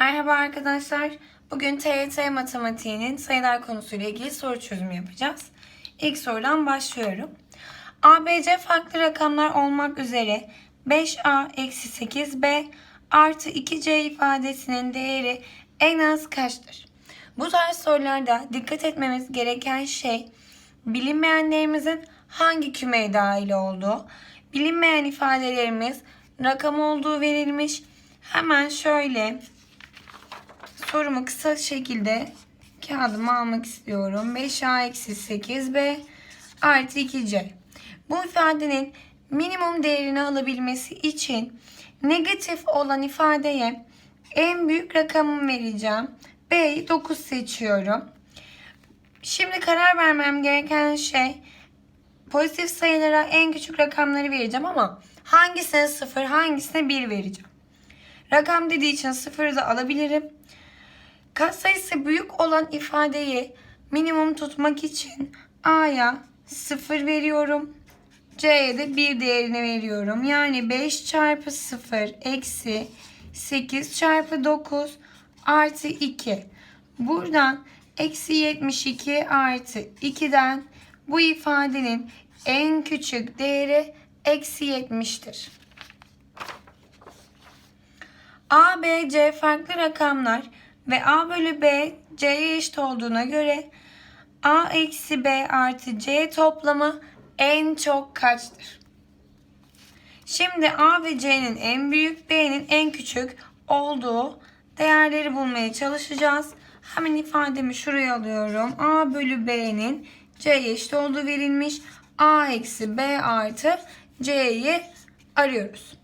Merhaba arkadaşlar. Bugün TYT matematiğinin sayılar konusuyla ilgili soru çözümü yapacağız. İlk sorudan başlıyorum. ABC farklı rakamlar olmak üzere 5A eksi 8B artı 2C ifadesinin değeri en az kaçtır? Bu tarz sorularda dikkat etmemiz gereken şey bilinmeyenlerimizin hangi kümeye dahil olduğu, bilinmeyen ifadelerimiz rakam olduğu verilmiş. Hemen şöyle sorumu kısa şekilde kağıdıma almak istiyorum. 5a eksi 8b artı 2c. Bu ifadenin minimum değerini alabilmesi için negatif olan ifadeye en büyük rakamımı vereceğim. B'yi 9 seçiyorum. Şimdi karar vermem gereken şey pozitif sayılara en küçük rakamları vereceğim ama hangisine 0 hangisine 1 vereceğim. Rakam dediği için 0'ı da alabilirim. Katsayısı büyük olan ifadeyi minimum tutmak için A'ya 0 veriyorum. C'ye de 1 değerini veriyorum. Yani 5 çarpı 0 eksi 8 çarpı 9 artı 2. Buradan eksi 72 artı 2'den bu ifadenin en küçük değeri eksi 70'tir. A, B, C farklı rakamlar ve A bölü B C'ye eşit olduğuna göre A eksi B artı C toplamı en çok kaçtır? Şimdi A ve C'nin en büyük, B'nin en küçük olduğu değerleri bulmaya çalışacağız. Hemen ifademi şuraya alıyorum. A bölü B'nin C'ye eşit olduğu verilmiş. A eksi B artı C'yi arıyoruz.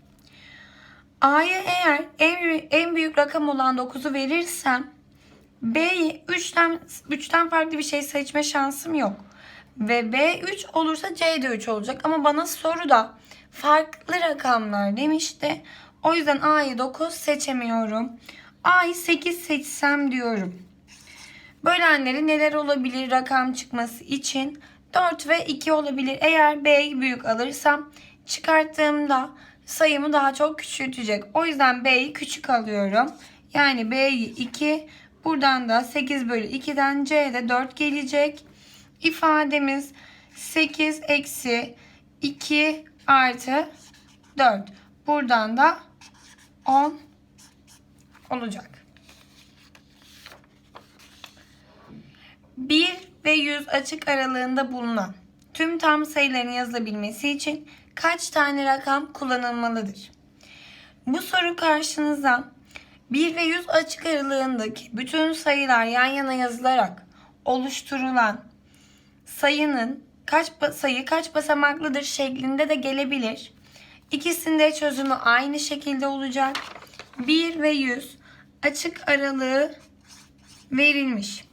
A'ya eğer en, en büyük rakam olan 9'u verirsem B'yi 3'ten 3'ten farklı bir şey seçme şansım yok. Ve B 3 olursa C de 3 olacak. Ama bana soruda farklı rakamlar demişti. O yüzden A'yı 9 seçemiyorum. A'yı 8 seçsem diyorum. Bölenleri neler olabilir rakam çıkması için? 4 ve 2 olabilir. Eğer B'yi büyük alırsam çıkarttığımda sayımı daha çok küçültecek. O yüzden B'yi küçük alıyorum. Yani B'yi 2. Buradan da 8 bölü 2'den C'de 4 gelecek. İfademiz 8 eksi 2 artı 4. Buradan da 10 olacak. 1 ve 100 açık aralığında bulunan tüm tam sayıların yazılabilmesi için kaç tane rakam kullanılmalıdır? Bu soru karşınıza 1 ve 100 açık aralığındaki bütün sayılar yan yana yazılarak oluşturulan sayının kaç sayı kaç basamaklıdır şeklinde de gelebilir. İkisinde çözümü aynı şekilde olacak. 1 ve 100 açık aralığı verilmiş.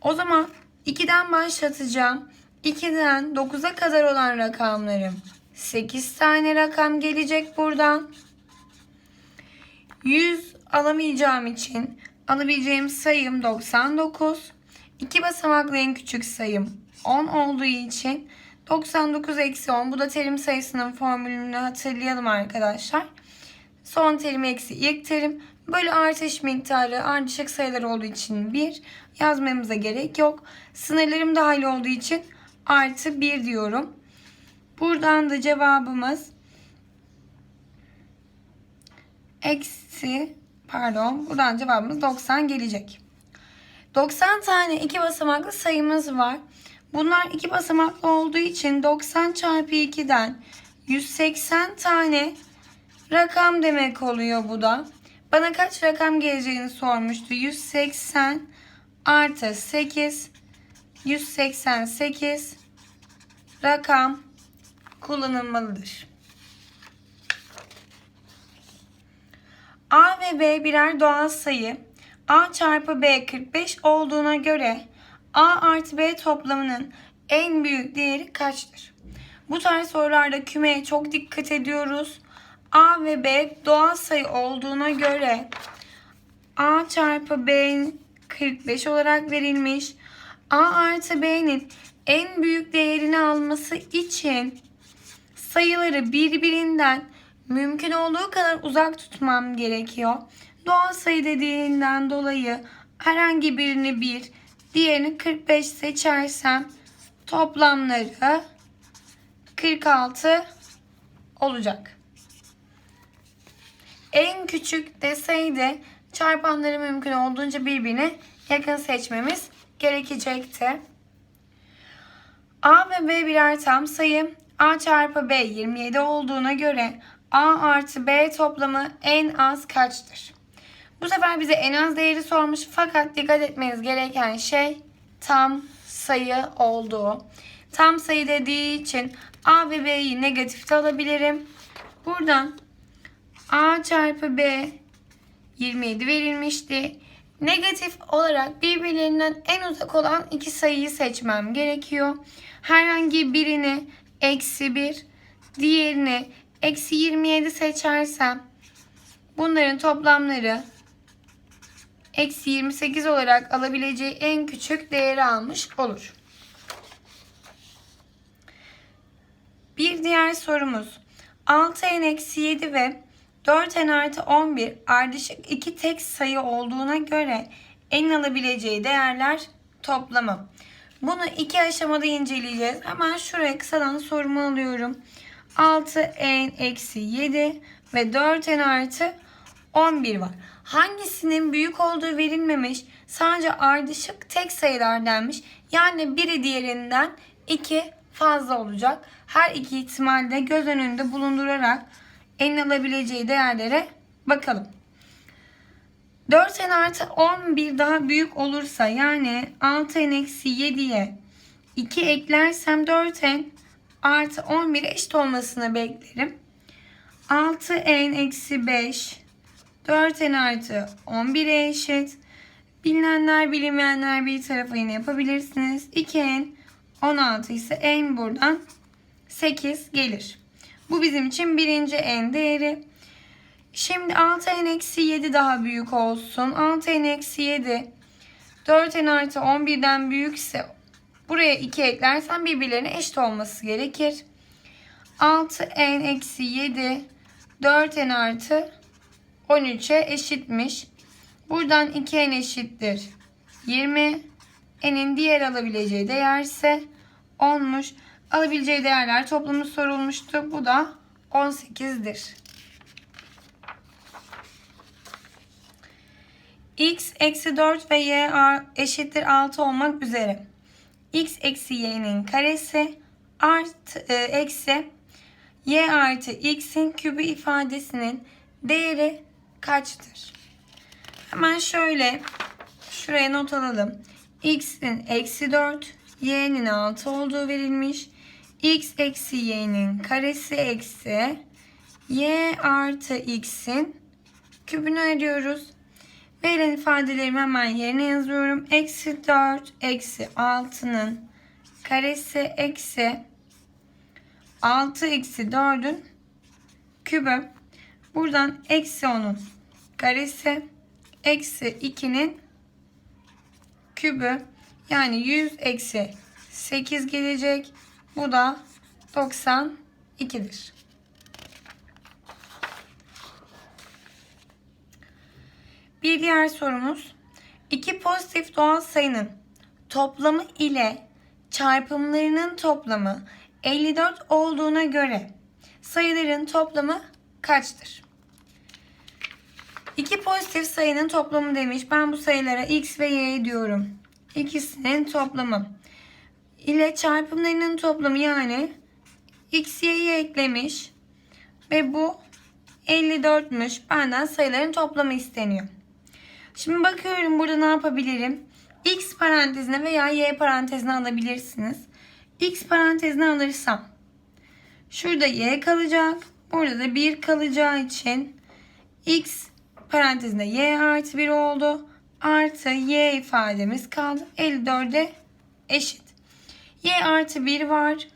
O zaman 2'den başlatacağım. 2'den 9'a kadar olan rakamlarım 8 tane rakam gelecek buradan. 100 alamayacağım için alabileceğim sayım 99. 2 basamaklı en küçük sayım 10 olduğu için 99 eksi 10. Bu da terim sayısının formülünü hatırlayalım arkadaşlar. Son terim eksi ilk terim. Bölü artış miktarı ardışık sayılar olduğu için 1 yazmamıza gerek yok. Sınırlarım dahil olduğu için artı 1 diyorum. Buradan da cevabımız eksi pardon buradan cevabımız 90 gelecek. 90 tane iki basamaklı sayımız var. Bunlar iki basamaklı olduğu için 90 çarpı 2'den 180 tane rakam demek oluyor bu da. Bana kaç rakam geleceğini sormuştu. 180 artı 8 188 rakam kullanılmalıdır. A ve B birer doğal sayı. A çarpı B 45 olduğuna göre A artı B toplamının en büyük değeri kaçtır? Bu tarz sorularda kümeye çok dikkat ediyoruz. A ve B doğal sayı olduğuna göre A çarpı B 45 olarak verilmiş. A artı B'nin en büyük değerini alması için sayıları birbirinden mümkün olduğu kadar uzak tutmam gerekiyor. Doğal sayı dediğinden dolayı herhangi birini 1, diğerini 45 seçersem toplamları 46 olacak. En küçük deseydi çarpanları mümkün olduğunca birbirine yakın seçmemiz gerekecekti. A ve B birer tam sayı. A çarpı B 27 olduğuna göre A artı B toplamı en az kaçtır? Bu sefer bize en az değeri sormuş fakat dikkat etmeniz gereken şey tam sayı olduğu. Tam sayı dediği için A ve B'yi negatifte alabilirim. Buradan A çarpı B 27 verilmişti. Negatif olarak birbirlerinden en uzak olan iki sayıyı seçmem gerekiyor. Herhangi birini eksi 1, diğerini eksi 27 seçersem bunların toplamları eksi 28 olarak alabileceği en küçük değeri almış olur. Bir diğer sorumuz 6n eksi 7 ve 4n artı 11 ardışık iki tek sayı olduğuna göre en alabileceği değerler toplamı. Bunu iki aşamada inceleyeceğiz. Hemen şuraya kısadan sorumu alıyorum. 6n eksi 7 ve 4n artı 11 var. Hangisinin büyük olduğu verilmemiş. Sadece ardışık tek sayılar denmiş. Yani biri diğerinden 2 fazla olacak. Her iki ihtimalde göz önünde bulundurarak en alabileceği değerlere bakalım. 4n artı 11 daha büyük olursa yani 6n eksi 7'ye 2 eklersem 4n artı 11 eşit olmasını beklerim. 6n eksi 5 4n artı 11'e eşit. Bilinenler bilinmeyenler bir tarafa yine yapabilirsiniz. 2n 16 ise n buradan 8 gelir. Bu bizim için birinci n değeri. Şimdi 6n eksi 7 daha büyük olsun. 6n eksi 7 4n artı 11'den büyükse buraya 2 eklersen birbirlerine eşit olması gerekir. 6n eksi 7 4n artı 13'e eşitmiş. Buradan 2n eşittir 20. n'in diğer alabileceği değer ise 10'muş. Alabileceği değerler toplamı sorulmuştu. Bu da 18'dir. X eksi 4 ve y eşittir 6 olmak üzere. x eksi y'nin karesi artı e, eksi y artı x'in kübü ifadesinin değeri kaçtır? Hemen şöyle şuraya not alalım. x'in eksi 4, y'nin 6 olduğu verilmiş. x eksi y'nin karesi eksi y artı x'in kübünü arıyoruz. Verilen ifadelerimi hemen yerine yazıyorum. Eksi 4 eksi 6'nın karesi eksi 6 eksi 4'ün kübü. Buradan eksi 10'un karesi eksi 2'nin kübü. Yani 100 eksi 8 gelecek. Bu da 92'dir. Bir diğer sorumuz. İki pozitif doğal sayının toplamı ile çarpımlarının toplamı 54 olduğuna göre sayıların toplamı kaçtır? İki pozitif sayının toplamı demiş. Ben bu sayılara x ve y diyorum. İkisinin toplamı ile çarpımlarının toplamı yani x y'yi eklemiş ve bu 54'müş. Benden sayıların toplamı isteniyor. Şimdi bakıyorum burada ne yapabilirim? X parantezine veya Y parantezine alabilirsiniz. X parantezine alırsam şurada Y kalacak. Burada da 1 kalacağı için X parantezinde Y artı 1 oldu. Artı Y ifademiz kaldı. 54'e eşit. Y artı 1 var.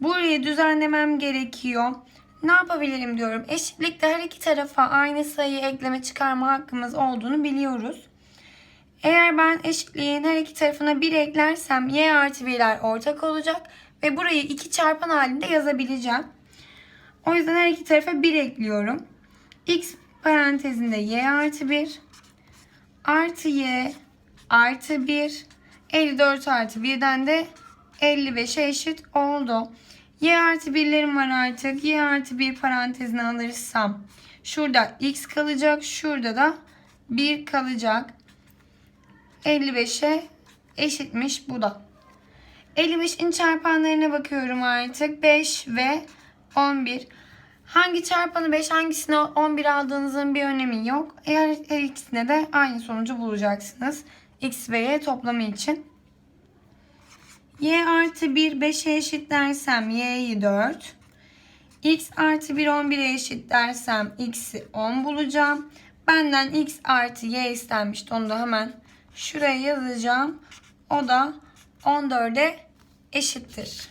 Burayı düzenlemem gerekiyor ne yapabilirim diyorum. Eşitlikte her iki tarafa aynı sayı ekleme çıkarma hakkımız olduğunu biliyoruz. Eğer ben eşitliğin her iki tarafına 1 eklersem y artı 1'ler ortak olacak ve burayı 2 çarpan halinde yazabileceğim. O yüzden her iki tarafa 1 ekliyorum. X parantezinde y artı 1 artı y artı 1 54 artı 1'den de 55'e eşit oldu. Y artı 1'lerim var artık. Y artı 1 parantezine alırsam şurada x kalacak. Şurada da 1 kalacak. 55'e eşitmiş bu da. 55'in çarpanlarına bakıyorum artık. 5 ve 11. Hangi çarpanı 5 hangisini 11 aldığınızın bir önemi yok. Eğer her ikisine de aynı sonucu bulacaksınız. X ve Y toplamı için. Y artı 1 5'e eşitlersem Y'yi 4. X artı 1 11'e eşitlersem X'i 10 bulacağım. Benden X artı Y istenmişti. Onu da hemen şuraya yazacağım. O da 14'e eşittir.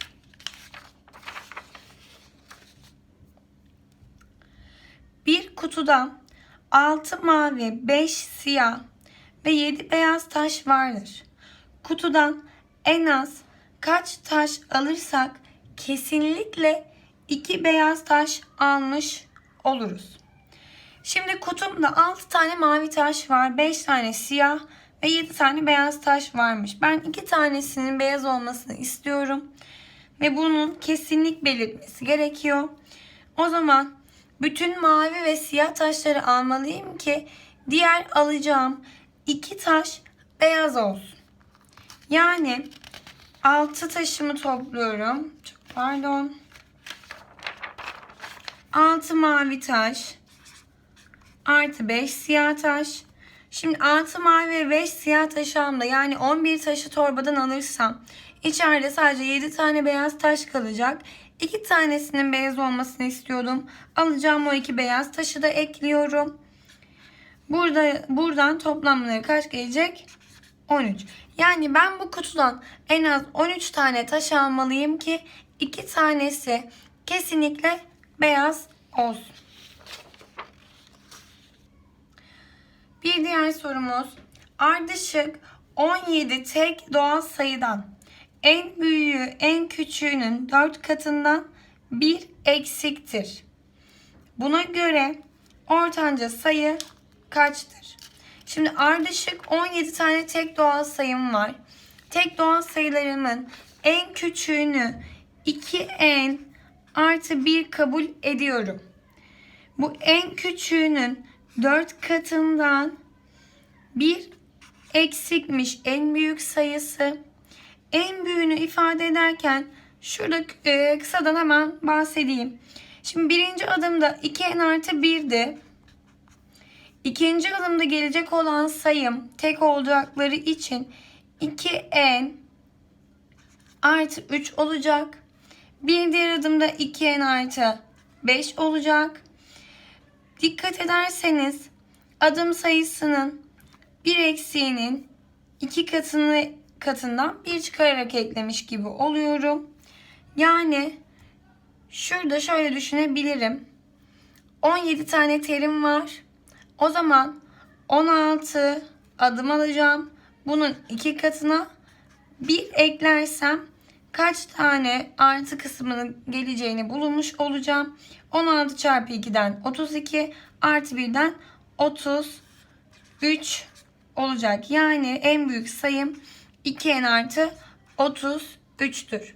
Bir kutuda 6 mavi, 5 siyah ve 7 beyaz taş vardır. Kutudan en az kaç taş alırsak kesinlikle 2 beyaz taş almış oluruz. Şimdi kutumda 6 tane mavi taş var, 5 tane siyah ve 7 tane beyaz taş varmış. Ben 2 tanesinin beyaz olmasını istiyorum ve bunun kesinlik belirtmesi gerekiyor. O zaman bütün mavi ve siyah taşları almalıyım ki diğer alacağım iki taş beyaz olsun. Yani 6 taşımı topluyorum. Çok pardon. 6 mavi taş artı 5 siyah taş. Şimdi 6 mavi ve 5 siyah taşımda yani 11 taşı torbadan alırsam içeride sadece 7 tane beyaz taş kalacak. 2 tanesinin beyaz olmasını istiyordum. Alacağım o iki beyaz taşı da ekliyorum. Burada buradan toplamları kaç gelecek? 13. Yani ben bu kutudan en az 13 tane taş almalıyım ki 2 tanesi kesinlikle beyaz olsun. Bir diğer sorumuz ardışık 17 tek doğal sayıdan en büyüğü en küçüğünün 4 katından 1 eksiktir. Buna göre ortanca sayı kaçtır? Şimdi ardışık 17 tane tek doğal sayım var. Tek doğal sayılarımın en küçüğünü 2n artı 1 kabul ediyorum. Bu en küçüğünün 4 katından 1 eksikmiş en büyük sayısı. En büyüğünü ifade ederken şurada e, kısadan hemen bahsedeyim. Şimdi birinci adımda 2n artı 1'di. İkinci adımda gelecek olan sayım tek olacakları için 2n artı 3 olacak. Bir diğer adımda 2n artı 5 olacak. Dikkat ederseniz adım sayısının bir eksiğinin iki katını katından bir çıkararak eklemiş gibi oluyorum. Yani şurada şöyle düşünebilirim. 17 tane terim var. O zaman 16 adım alacağım. Bunun iki katına bir eklersem kaç tane artı kısmının geleceğini bulmuş olacağım. 16 çarpı 2'den 32 artı 1'den 33 olacak. Yani en büyük sayım 2n artı 33'tür.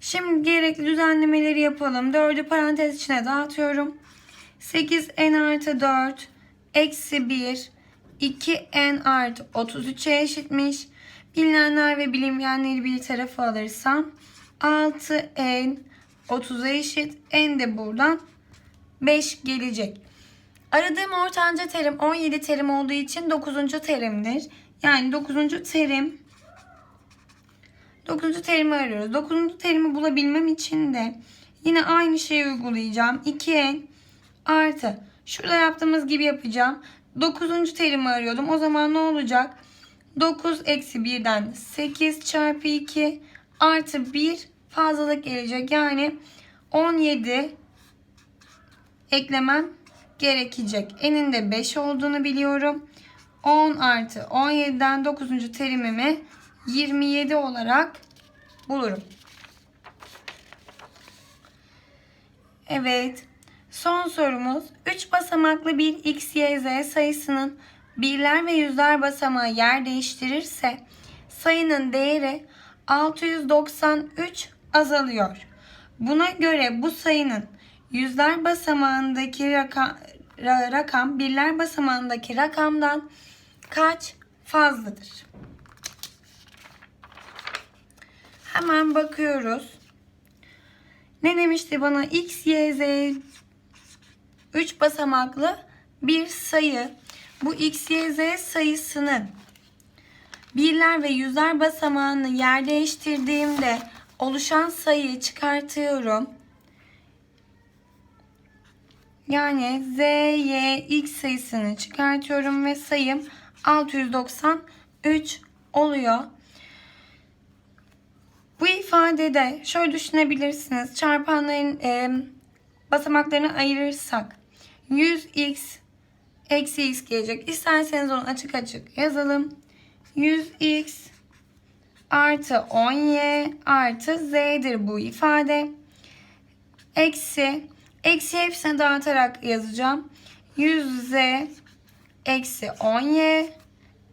Şimdi gerekli düzenlemeleri yapalım. 4'ü parantez içine dağıtıyorum. 8n artı 4 eksi 1 2n artı 33'e eşitmiş. Bilinenler ve bilinmeyenleri bir tarafa alırsam 6n 30'a eşit. n de buradan 5 gelecek. Aradığım ortanca terim 17 terim olduğu için 9. terimdir. Yani 9. terim 9. terimi arıyoruz. 9. terimi bulabilmem için de yine aynı şeyi uygulayacağım. 2n artı şurada yaptığımız gibi yapacağım. 9. terimi arıyordum. O zaman ne olacak? 9 eksi 1'den 8 çarpı 2 artı 1 fazlalık gelecek. Yani 17 eklemem gerekecek. Eninde 5 olduğunu biliyorum. 10 artı 17'den 9. terimimi 27 olarak bulurum. Evet. Son sorumuz 3 basamaklı bir x, y, z sayısının birler ve yüzler basamağı yer değiştirirse sayının değeri 693 azalıyor. Buna göre bu sayının yüzler basamağındaki rakam, rakam birler basamağındaki rakamdan kaç fazladır? Hemen bakıyoruz. Ne demişti bana? X, Y, Z 3 basamaklı bir sayı. Bu X, Y, Z sayısının birler ve yüzler basamağını yer değiştirdiğimde oluşan sayıyı çıkartıyorum. Yani Z, Y, X sayısını çıkartıyorum ve sayım 693 oluyor. Bu ifadede şöyle düşünebilirsiniz. Çarpanların e, basamaklarını ayırırsak 100x eksi x gelecek. İsterseniz onu açık açık yazalım. 100x artı 10y artı z'dir bu ifade. Eksi, eksi hepsini dağıtarak yazacağım. 100z eksi 10y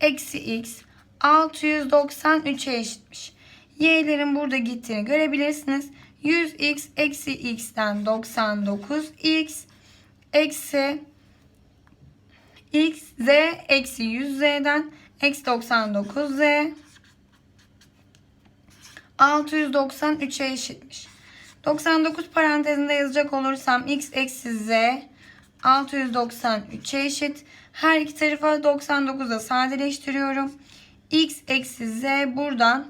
eksi x 693'e eşitmiş. Y'lerin burada gittiğini görebilirsiniz. 100x eksi x'ten 99x eksi x z eksi 100z'den eksi 99z 693'e eşitmiş. 99 parantezinde yazacak olursam x eksi z 693'e eşit. Her iki tarafı 99'a sadeleştiriyorum. x eksi z buradan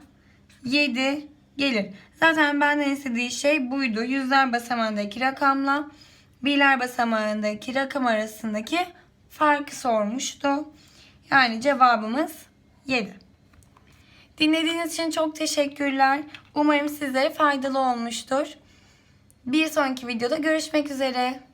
7 gelir. Zaten benden istediği şey buydu. Yüzler basamağındaki rakamla birler basamağındaki rakam arasındaki farkı sormuştu. Yani cevabımız 7. Dinlediğiniz için çok teşekkürler. Umarım sizlere faydalı olmuştur. Bir sonraki videoda görüşmek üzere.